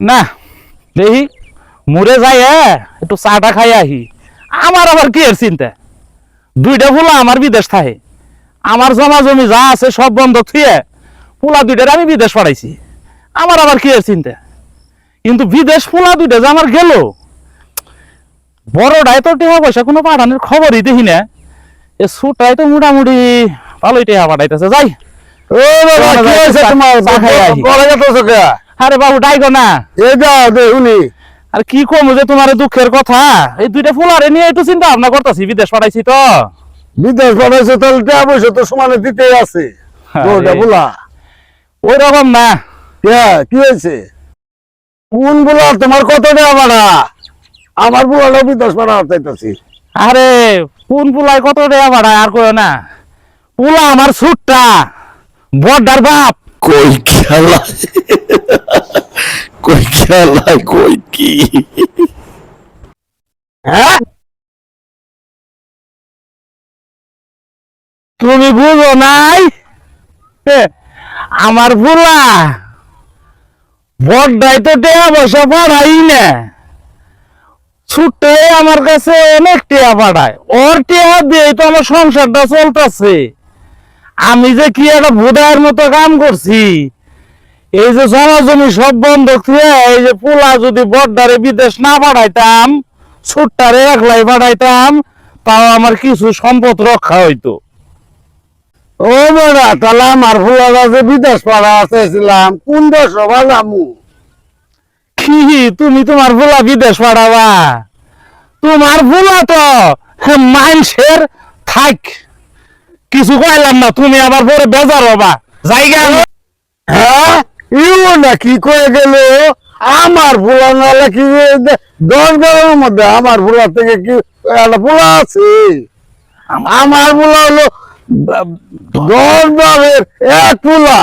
না দেখি মুড়ে যাই একটু চাটা খাই আহি। আমার আবার কি এর চিন্তা? দুইটা ফুলা আমার বিদেশ থাকে। আমার জমা জমি যা আছে সব বন্ধ থুয়ে ফুলা দুইটার আমি বিদেশ পাঠাইছি। আমার আবার কি এর চিন্তা? কিন্তু বিদেশ ফুলা দুইটা যে আমার গেল। বড়টাই তো টেহা পয়সা কোনো পাঠানোর খবরই দেখি না। এ সুটাই তো মোটামুটি ভালোই টেহা পাঠাইতেছে। যাই। ও বাবা কি হয়েছে তোমার? আরে বাবু ডাইগো না। এই যাও দেখুনি আর কি কম যে তোমার দুঃখের কথা? এই দুইটা ফুলারে নিয়ে একটু চিন্তা ভাবনা করতেছি বিদেশ পাঠাইছি তো। বিদেশ পাঠাইছো তাহলে টাকা পয়সা তো সমানে দিতেই আছে। ওই রকম না। কে কি হয়েছে? কোন বুলা তোমার কত টাকা ভাড়া? আমার বুলাটা বিদেশ পাঠা চাইতেছি। আরে কোন পুলাই কত টাকা ভাড়ায় আর কয় না। পুলা আমার সুটটা বড়দার বাপ। কই খেলা? কই খেলা কই কি তুমি বুঝো নাই? আমার পুলা বড়দাই তো টাকা পয়সা পাঠাই না। ছুটে আমার কাছে অনেক টেয়া পাঠায় ওর টেয়া দিয়ে তো আমার সংসারটা চলতেছে। আমি যে কি একটা ভোদায়ের মতো কাম করছি। এই যে জমা জমি সব বন্ধক এই যে পোলা যদি বড্ডারে বিদেশ না পাঠাইতাম ছুট্টারে একলাই পাঠাইতাম, তাও আমার কিছু সম্পদ রক্ষা হইতো। ও বেড়া, তাহলে আমার ফুলাটা যে বিদেশ পাঠা চাইছিলাম কোন দেশ ভালামু কি তুমি তোমার ফুলা বিদেশ পাঠাবা। তোমার ভোলা তো মাইনসের থাক। কিছু কইলাম না, তুমি আবার পরে বেজার হবা। জায়গা হ্যাঁ? ইও না কি কয়ে গেল? আমার ফুলা নাহলে কি দশ গ্রামের মধ্যে আমার ফুলা থেকে কি একটা ফুলা আছে? আমার ফুলা হলো দশ গ্রামের এক ফুলা।